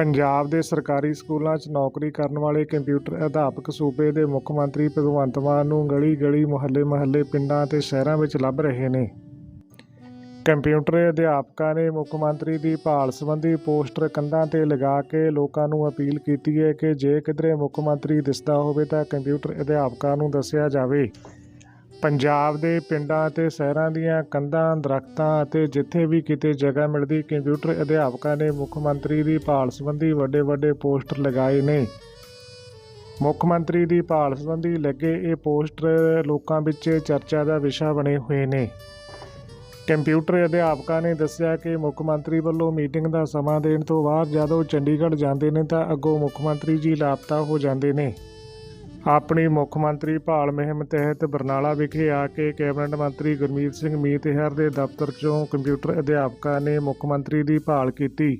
ਪੰਜਾਬ ਦੇ ਸਰਕਾਰੀ ਸਕੂਲਾਂ 'ਚ ਨੌਕਰੀ ਕਰਨ ਵਾਲੇ ਕੰਪਿਊਟਰ ਅਧਿਆਪਕ ਸੂਬੇ ਦੇ ਮੁੱਖ ਮੰਤਰੀ ਭਗਵੰਤ ਮਾਨ ਨੂੰ ਗਲੀ-ਗਲੀ, ਮੁਹੱਲੇ-ਮੁਹੱਲੇ ਪਿੰਡਾਂ ਅਤੇ ਸ਼ਹਿਰਾਂ ਵਿੱਚ ਲੱਭ ਰਹੇ ਨੇ। ਕੰਪਿਊਟਰ ਅਧਿਆਪਕਾਂ ਨੇ ਮੁੱਖ ਮੰਤਰੀ ਦੀ ਭਾਲ ਸੰਬੰਧੀ ਪੋਸਟਰ ਕੰਧਾਂ ਤੇ ਲਗਾ ਕੇ ਲੋਕਾਂ ਨੂੰ ਅਪੀਲ ਕੀਤੀ ਹੈ ਕਿ ਜੇ ਕਿਧਰੇ ਮੁੱਖ ਮੰਤਰੀ ਦਿਸਦਾ ਹੋਵੇ ਤਾਂ ਕੰਪਿਊਟਰ ਅਧਿਆਪਕਾਂ ਨੂੰ ਦੱਸਿਆ ਜਾਵੇ। ਪੰਜਾਬ ਦੇ ਪਿੰਡਾਂ ਅਤੇ ਸ਼ਹਿਰਾਂ ਦੀਆਂ ਕੰਧਾਂ, ਦਰਖਤਾਂ ਅਤੇ ਜਿੱਥੇ ਵੀ ਕਿਤੇ ਜਗ੍ਹਾ ਮਿਲਦੀ, ਕੰਪਿਊਟਰ ਅਧਿਆਪਕਾਂ ਨੇ ਮੁੱਖ ਮੰਤਰੀ ਦੀ ਭਾਲ ਸੰਬੰਧੀ ਵੱਡੇ ਵੱਡੇ ਪੋਸਟਰ ਲਗਾਏ ਨੇ। ਮੁੱਖ ਮੰਤਰੀ ਦੀ ਭਾਲ ਸੰਬੰਧੀ ਲੱਗੇ ਇਹ ਪੋਸਟਰ ਲੋਕਾਂ ਵਿੱਚ ਚਰਚਾ ਦਾ ਵਿਸ਼ਾ ਬਣੇ ਹੋਏ ਨੇ। ਕੰਪਿਊਟਰ ਅਧਿਆਪਕਾਂ ਨੇ ਦੱਸਿਆ ਕਿ ਮੁੱਖ ਮੰਤਰੀ ਵੱਲੋਂ ਮੀਟਿੰਗ ਦਾ ਸਮਾਂ ਦੇਣ ਤੋਂ ਬਾਅਦ ਜਦੋਂ ਚੰਡੀਗੜ੍ਹ ਜਾਂਦੇ ਨੇ ਤਾਂ ਅੱਗੋਂ ਮੁੱਖ ਮੰਤਰੀ ਜੀ ਲਾਪਤਾ ਹੋ ਜਾਂਦੇ ਨੇ। ਆਪਣੀ ਮੁੱਖ ਮੰਤਰੀ ਭਾਲ ਮੁਹਿੰਮ ਤਹਿਤ ਬਰਨਾਲਾ ਵਿਖੇ ਆ ਕੇ ਕੈਬਨਿਟ ਮੰਤਰੀ ਗੁਰਮੀਤ ਸਿੰਘ ਮੀਤਹਿਰ ਦੇ ਦਫ਼ਤਰ 'ਚੋਂ ਕੰਪਿਊਟਰ ਅਧਿਆਪਕਾਂ ਨੇ ਮੁੱਖ ਮੰਤਰੀ ਦੀ ਭਾਲ ਕੀਤੀ।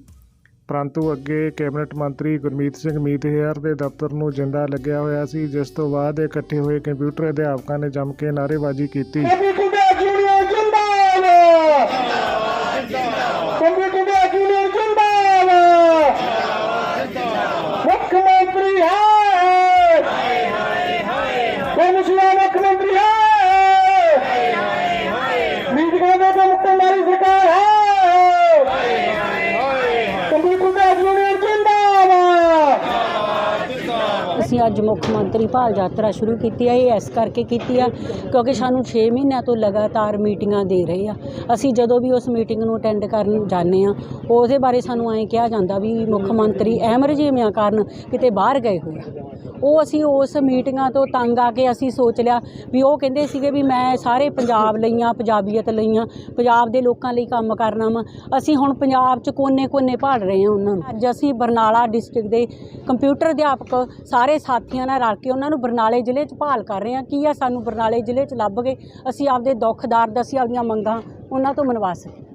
ਪਰੰਤੂ ਅੱਗੇ ਕੈਬਨਿਟ ਮੰਤਰੀ ਗੁਰਮੀਤ ਸਿੰਘ ਮੀਤਹਿਰ ਦੇ ਦਫ਼ਤਰ ਨੂੰ ਜਿੰਦਾ ਲੱਗਿਆ ਹੋਇਆ ਸੀ, ਜਿਸ ਤੋਂ ਬਾਅਦ ਇਕੱਠੇ ਹੋਏ ਕੰਪਿਊਟਰ ਅਧਿਆਪਕਾਂ ਨੇ ਜੰਮ ਕੇ ਨਾਅਰੇਬਾਜ਼ੀ ਕੀਤੀ ਕੰਪਿਊਟਰ ਜੂਨੀਅਰ ਜਿੰਦਾਬਾਦ ਕੰਪਿਊਟਰ ਜੂਨੀਅਰ ਜਿੰਦਾਬਾਦ ਮੁੱਖ ਮੰਤਰੀ ਹੈ ਹਾਏ ਹਾਏ ਹਾਏ ਮੁੱਖ ਮੰਤਰੀ ਹੈ ਮੀਡੀਆ ਦੇ ਮੁੱਖ ਮੰਤਰੀ ਸਰਕਾਰ ਹੈ ਕੰਪਿਊਟਰ ਜੂਨੀਅਰ ਜਿੰਦਾਬਾਦ ਅਸੀਂ ਅੱਜ ਮੁੱਖ ਮੰਤਰੀ ਭਾਲ ਯਾਤਰਾ ਸ਼ੁਰੂ ਕੀਤੀ ਹੈ ਇਹ ਇਸ ਕਰਕੇ ਕੀਤੀ ਆ, ਕਿਉਂਕਿ ਸਾਨੂੰ 6 ਮਹੀਨਿਆਂ ਤੋਂ ਲਗਾਤਾਰ ਮੀਟਿੰਗਾਂ ਦੇ ਰਹੇ ਆ। ਅਸੀਂ ਜਦੋਂ ਵੀ ਉਸ ਮੀਟਿੰਗ ਨੂੰ ਅਟੈਂਡ ਕਰਨ ਜਾਂਦੇ ਆ, ਉਹਦੇ ਬਾਰੇ ਸਾਨੂੰ ਐਂ ਕਿਹਾ ਜਾਂਦਾ ਵੀ ਮੁੱਖ ਮੰਤਰੀ ਐਮਰਜੈਂਸੀਆਂ ਕਾਰਨ ਕਿਤੇ ਬਾਹਰ ਗਏ ਹੋਏ ਆ। ਉਹ ਅਸੀਂ ਉਸ ਮੀਟਿੰਗਾਂ ਤੋਂ ਤੰਗ ਆ ਕੇ ਅਸੀਂ ਸੋਚ ਲਿਆ ਵੀ ਉਹ ਕਹਿੰਦੇ ਸੀਗੇ ਵੀ ਮੈਂ ਸਾਰੇ ਪੰਜਾਬ ਲਈਆਂ, ਪੰਜਾਬੀਅਤ ਲਈਆਂ, ਪੰਜਾਬ ਦੇ ਲੋਕਾਂ ਲਈ ਕੰਮ ਕਰਨਾ ਵਾ। ਅਸੀਂ ਹੁਣ ਪੰਜਾਬ 'ਚ ਕੋਨੇ-ਕੋਨੇ ਭਾਲ ਰਹੇ ਹਾਂ ਉਹਨਾਂ ਨੂੰ। ਅੱਜ ਅਸੀਂ ਬਰਨਾਲਾ ਡਿਸਟ੍ਰਿਕਟ ਦੇ ਕੰਪਿਊਟਰ ਅਧਿਆਪਕ ਸਾਰੇ ਸਾਥੀਆਂ ਨਾਲ ਰਲ ਕੇ ਉਹਨਾਂ ਨੂੰ ਬਰਨਾਲੇ ਜ਼ਿਲ੍ਹੇ 'ਚ ਭਾਲ ਕਰ ਰਹੇ ਹਾਂ। ਕੀ ਆ? ਸਾਨੂੰ ਬਰਨਾਲੇ ਜ਼ਿਲ੍ਹੇ 'ਚ ਲੱਭ ਗਏ। ਅਸੀਂ ਆਪਦੇ ਦੁੱਖ ਦਰਦ ਅਸੀਂ ਆਪਦੀਆਂ ਮੰਗਾਂ ਉਹਨਾਂ ਤੋਂ ਮਨਵਾ ਸਕੀਏ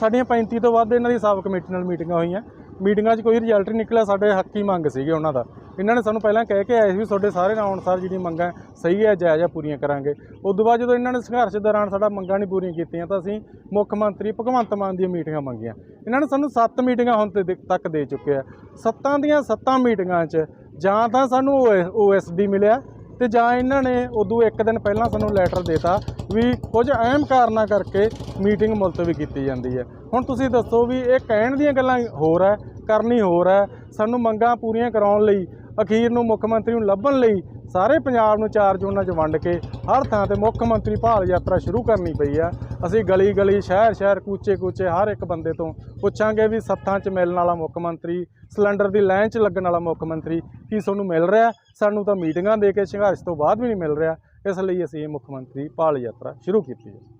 ਸਾਡੀਆਂ 35 ਤੋਂ ਵੱਧ ਇਹਨਾਂ ਦੀ ਸਾਬ ਕਮੇਟੀ ਨਾਲ ਮੀਟਿੰਗਾਂ ਹੋਈਆਂ। ਮੀਟਿੰਗਾਂ 'ਚ ਕੋਈ ਰਿਜ਼ਲਟ ਨਹੀਂ ਨਿਕਲਿਆ, ਸਾਡੇ ਹੱਕੀ ਮੰਗ ਸੀਗੇ ਉਹਨਾਂ ਦਾ। ਇਹਨਾਂ ਨੇ ਸਾਨੂੰ ਪਹਿਲਾਂ ਕਹਿ ਕੇ ਆਏ ਸੀ ਵੀ ਤੁਹਾਡੇ ਸਾਰੇ ਨਾਲ ਅਨੁਸਾਰ ਜਿਹੜੀ ਮੰਗਾਂ ਸਹੀ ਹੈ, ਜਾਇਜ਼ ਹੈ, ਪੂਰੀਆਂ ਕਰਾਂਗੇ। ਉਸ ਤੋਂ ਬਾਅਦ ਜਦੋਂ ਇਹਨਾਂ ਨੇ ਸੰਘਰਸ਼ ਦੌਰਾਨ ਸਾਡਾ ਮੰਗਾਂ ਨਹੀਂ ਪੂਰੀਆਂ ਕੀਤੀਆਂ ਤਾਂ ਅਸੀਂ ਮੁੱਖ ਮੰਤਰੀ ਭਗਵੰਤ ਮਾਨ ਦੀਆਂ ਮੀਟਿੰਗਾਂ ਮੰਗੀਆਂ। ਇਹਨਾਂ ਨੇ ਸਾਨੂੰ 7 ਮੀਟਿੰਗਾਂ ਹੁਣ ਤੱਕ ਦੇ ਚੁੱਕੇ ਆ। ਸੱਤਾਂ ਦੀਆਂ ਸੱਤਾਂ ਮੀਟਿੰਗਾਂ 'ਚ ਜਾਂ ਤਾਂ ਸਾਨੂੰ ਓਐਸਡੀ ਮਿਲਿਆ ਤੇ ਜਾਂ ਇਹਨਾਂ ਨੇ ਉਦੋਂ ਇੱਕ ਦਿਨ ਪਹਿਲਾਂ ਸਾਨੂੰ ਲੈਟਰ ਦੇਤਾ ਵੀ ਕੁਝ ਅਹਿਮ ਕਾਰਨਾਂ ਕਰਕੇ ਮੀਟਿੰਗ ਮੁਲਤਵੀ ਕੀਤੀ ਜਾਂਦੀ ਹੈ। ਹੁਣ ਤੁਸੀਂ ਦੱਸੋ ਵੀ ਇਹ ਕਹਿਣ ਦੀਆਂ ਗੱਲਾਂ ਹੋਰ ਹੈ, ਕਰਨੀ ਹੋਰ ਹੈ, ਸਾਨੂੰ ਮੰਗਾਂ ਪੂਰੀਆਂ ਕਰਾਉਣ ਲਈ ਅਖੀਰ ਨੂੰ ਮੁੱਖ ਮੰਤਰੀ ਨੂੰ ਲੱਭਣ ਲਈ ਸਾਰੇ ਪੰਜਾਬ ਨੂੰ ਚਾਰ ਜ਼ੋਨਾਂ 'ਚ ਵੰਡ ਕੇ ਹਰ ਥਾਂ ਤੇ ਮੁੱਖ ਮੰਤਰੀ ਭਾਲ ਯਾਤਰਾ ਸ਼ੁਰੂ ਕਰਨੀ ਪਈ ਆ। ਅਸੀਂ ਗਲੀ ਗਲੀ ਸ਼ਹਿਰ ਸ਼ਹਿਰ ਕੂਚੇ ਕੂਚੇ ਹਰ ਇੱਕ ਬੰਦੇ ਤੋਂ ਪੁੱਛਾਂਗੇ ਵੀ ਸੱਥਾਂ 'ਚ ਮਿਲਣ ਵਾਲਾ ਮੁੱਖ ਮੰਤਰੀ, ਸਿਲੰਡਰ ਦੀ ਲਾਈਨ 'ਚ ਲੱਗਣ ਵਾਲਾ ਮੁੱਖ ਮੰਤਰੀ ਕੀ ਤੁਹਾਨੂੰ ਮਿਲ ਰਿਹਾ? ਸਾਨੂੰ ਤਾਂ ਮੀਟਿੰਗਾਂ ਦੇ ਕੇ ਸੰਘਰਸ਼ ਤੋਂ ਬਾਅਦ ਵੀ ਨਹੀਂ ਮਿਲ ਰਿਹਾ। ਇਸ ਲਈ ਅਸੀਂ ਇਹ ਮੁੱਖ ਮੰਤਰੀ ਭਾਲ ਯਾਤਰਾ ਸ਼ੁਰੂ ਕੀਤੀ ਹੈ।